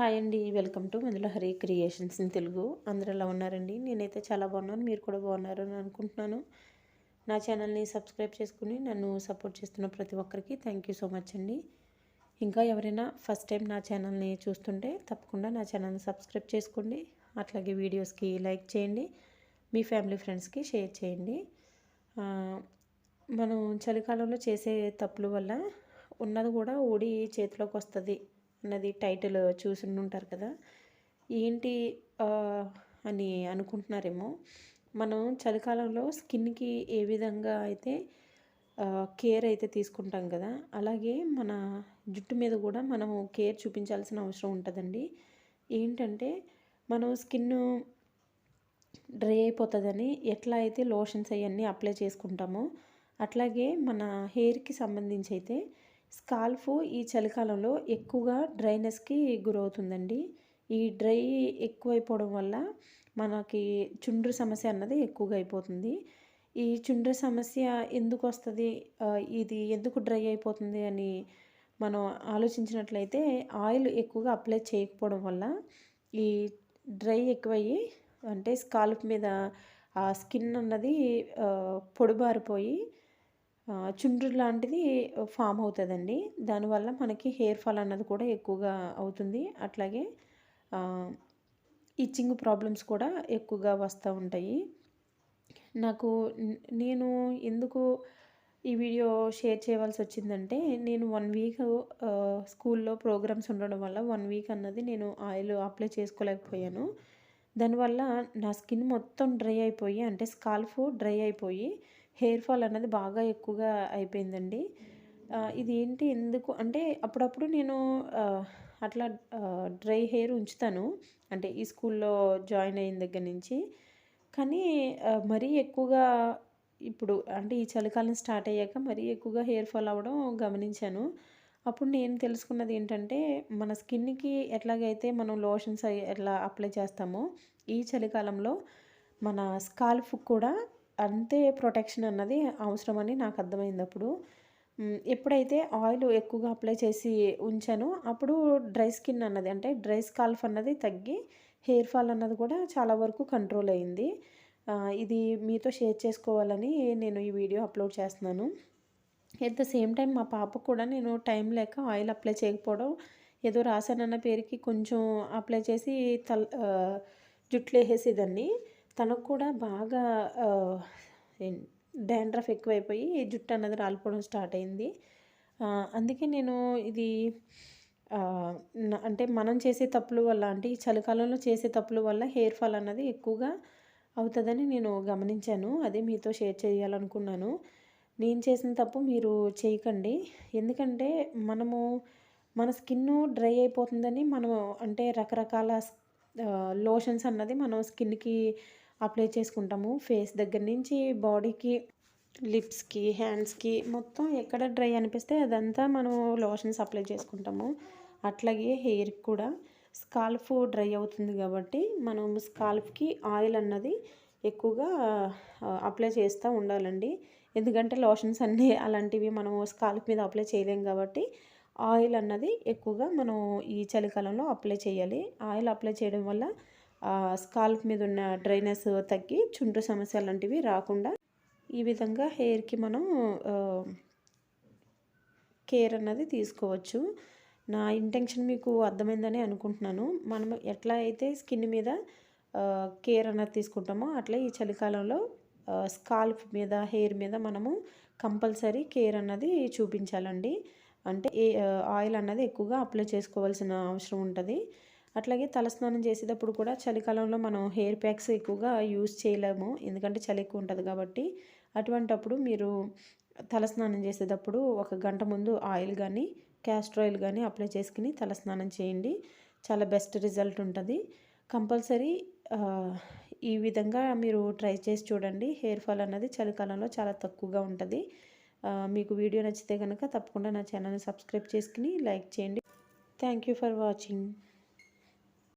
Hi అండి. Welcome to మందుల Hari creations in Telugu. అందరూ ఎలా ఉన్నారండి? నేనైతే చాలా బాగున్నాను. మీరు కూడా బాగున్నారు అని అనుకుంటున్నాను. నా ఛానల్ని సబ్స్క్రైబ్ చేసుకుని నన్ను సపోర్ట్ చేస్తున్న ప్రతి ఒక్కరికి థ్యాంక్ యూ సో మచ్ అండి. ఇంకా ఎవరైనా ఫస్ట్ టైం నా ఛానల్ని చూస్తుంటే తప్పకుండా నా ఛానల్ని సబ్స్క్రైబ్ చేసుకోండి. అట్లాగే వీడియోస్కి లైక్ చేయండి. మీ ఫ్యామిలీ ఫ్రెండ్స్కి షేర్ చేయండి. మనం చలికాలంలో చేసే తప్పుల వల్ల ఉన్నది కూడా ఊడి చేతిలోకి వస్తుంది. అన్నది టైటిల్ చూసి ఉంటారు కదా. ఏంటి అని అనుకుంటున్నారేమో. మనం చలికాలంలో స్కిన్కి ఏ విధంగా అయితే కేర్ అయితే తీసుకుంటాం కదా అలాగే మన జుట్టు మీద కూడా మనము కేర్ చూపించాల్సిన అవసరం ఉంటుందండి. ఏంటంటే మనం స్కిన్ డ్రై అయిపోతుందని ఎట్లా అయితే లోషన్స్ అవన్నీ అప్లై చేసుకుంటామో అట్లాగే మన హెయిర్కి సంబంధించి అయితే స్కాల్ఫ్ ఈ చలికాలంలో ఎక్కువగా డ్రైనెస్కి గురవుతుందండి. ఈ డ్రై ఎక్కువైపోవడం వల్ల మనకి చుండ్రు సమస్య అన్నది ఎక్కువగా అయిపోతుంది. ఈ చుండ్రు సమస్య ఎందుకు వస్తుంది? ఇది ఎందుకు డ్రై అయిపోతుంది అని మనం ఆలోచించినట్లయితే ఆయిల్ ఎక్కువగా అప్లై చేయకపోవడం వల్ల ఈ డ్రై ఎక్కువయ్యి అంటే స్కాల్ఫ్ మీద ఆ స్కిన్ అన్నది పొడిబారిపోయి చుండ్రు లాంటిది ఫామ్ అవుతుందండి. దానివల్ల మనకి హెయిర్ ఫాల్ అన్నది కూడా ఎక్కువగా అవుతుంది. అట్లాగే ఇచ్చింగ్ ప్రాబ్లమ్స్ కూడా ఎక్కువగా వస్తూ ఉంటాయి. నాకు నేను ఎందుకు ఈ వీడియో షేర్ చేయవలసి వచ్చిందంటే నేను వన్ వీక్ స్కూల్లో ప్రోగ్రామ్స్ ఉండడం వల్ల వన్ వీక్ అన్నది నేను ఆయిల్ అప్లై చేసుకోలేకపోయాను. దానివల్ల నా స్కిన్ మొత్తం డ్రై అయిపోయి అంటే స్కాల్ఫ్ డ్రై అయిపోయి హెయిర్ ఫాల్ అన్నది బాగా ఎక్కువగా అయిపోయిందండి. ఇది ఏంటి ఎందుకు అంటే అప్పుడప్పుడు నేను అట్లా డ్రై హెయిర్ ఉంచుతాను. అంటే ఈ స్కూల్లో జాయిన్ అయిన దగ్గర నుంచి. కానీ మరీ ఎక్కువగా ఇప్పుడు అంటే ఈ చలికాలం స్టార్ట్ అయ్యాక మరీ ఎక్కువగా హెయిర్ ఫాల్ అవ్వడం గమనించాను. అప్పుడు నేను తెలుసుకున్నది ఏంటంటే మన స్కిన్కి ఎట్లాగైతే మనం లోషన్స్ ఎట్లా అప్లై చేస్తామో ఈ చలికాలంలో మన స్కాల్ఫ్ కూడా అంతే ప్రొటెక్షన్ అన్నది అవసరమని నాకు అర్థమైంది అప్పుడు. ఎప్పుడైతే ఆయిల్ ఎక్కువగా అప్లై చేసి ఉంచానో అప్పుడు డ్రై స్కిన్ అన్నది అంటే డ్రై స్కాల్ఫ్ అన్నది తగ్గి హెయిర్ ఫాల్ అన్నది కూడా చాలా వరకు కంట్రోల్ అయింది. ఇది మీతో షేర్ చేసుకోవాలని నేను ఈ వీడియో అప్లోడ్ చేస్తున్నాను. ఎట్ ద సేమ్ టైం మా పాపకు కూడా నేను టైం లేక ఆయిల్ అప్లై చేయకపోవడం ఏదో రాశానన్న పేరుకి కొంచెం అప్లై చేసి తల జుట్లు వేసేదాన్ని తనకు కూడా బాగా డాండ్రఫ్ ఎక్కువైపోయి జుట్టు అన్నది రాలిపోవడం స్టార్ట్ అయింది. అందుకే నేను ఇది అంటే మనం చేసే తప్పుల వల్ల అంటే ఈ చలికాలంలో చేసే తప్పుల వల్ల హెయిర్ ఫాల్ అన్నది ఎక్కువగా అవుతుందని నేను గమనించాను. అదే మీతో షేర్ చేయాలనుకున్నాను. నేను చేసిన తప్పు మీరు చేయకండి. ఎందుకంటే మనము మన స్కిన్ డ్రై అయిపోతుందని మనం అంటే రకరకాల లోషన్స్ అన్నది మనం స్కిన్కి అప్లై చేసుకుంటాము. ఫేస్ దగ్గర నుంచి బాడీకి లిప్స్కి హ్యాండ్స్కి మొత్తం ఎక్కడ డ్రై అనిపిస్తే అదంతా మనం లోషన్స్ అప్లై చేసుకుంటాము. అట్లాగే హెయిర్కి కూడా. స్కాల్ఫ్ డ్రై అవుతుంది కాబట్టి మనం స్కాల్ఫ్కి ఆయిల్ అన్నది ఎక్కువగా అప్లై చేస్తూ ఉండాలండి. ఎందుకంటే లోషన్స్ అన్నీ అలాంటివి మనం స్కాల్ఫ్ మీద అప్లై చేయలేం కాబట్టి ఆయిల్ అన్నది ఎక్కువగా మనం ఈ చలికాలంలో అప్లై చేయాలి. ఆయిల్ అప్లై చేయడం వల్ల స్కాల్ప్ మీద ఉన్న డ్రైనెస్ తగ్గి చుండ్రు సమస్య లాంటివి రాకుండా ఈ విధంగా హెయిర్కి మనం కేర్ అన్నది తీసుకోవచ్చు. నా ఇంటెన్షన్ మీకు అర్థమైందని అనుకుంటున్నాను. మనం ఎట్లా అయితే స్కిన్ మీద కేర్ అన్నది తీసుకుంటామో అట్లా ఈ చలికాలంలో స్కాల్ప్ మీద హెయిర్ మీద మనము కంపల్సరీ కేర్ అన్నది చూపించాలండి. అంటే ఏ ఆయిల్ అన్నది ఎక్కువగా అప్లై చేసుకోవాల్సిన అవసరం ఉంటుంది. అట్లాగే తలస్నానం చేసేటప్పుడు కూడా చలికాలంలో మనం హెయిర్ ప్యాక్స్ ఎక్కువగా యూజ్ చేయలేము. ఎందుకంటే చలి ఎక్కువ ఉంటుంది కాబట్టి అటువంటప్పుడు మీరు తలస్నానం చేసేటప్పుడు ఒక గంట ముందు ఆయిల్ కానీ క్యాస్టర్ ఆయిల్ కానీ అప్లై చేసుకుని తలస్నానం చేయండి. చాలా బెస్ట్ రిజల్ట్ ఉంటుంది. కంపల్సరీ ఈ విధంగా మీరు ట్రై చేసి చూడండి. హెయిర్ ఫాల్ అన్నది చలికాలంలో చాలా తక్కువగా ఉంటుంది. మీకు వీడియో నచ్చితే కనుక తప్పకుండా నా ఛానల్ని సబ్స్క్రైబ్ చేసుకుని లైక్ చేయండి. Thank you for watching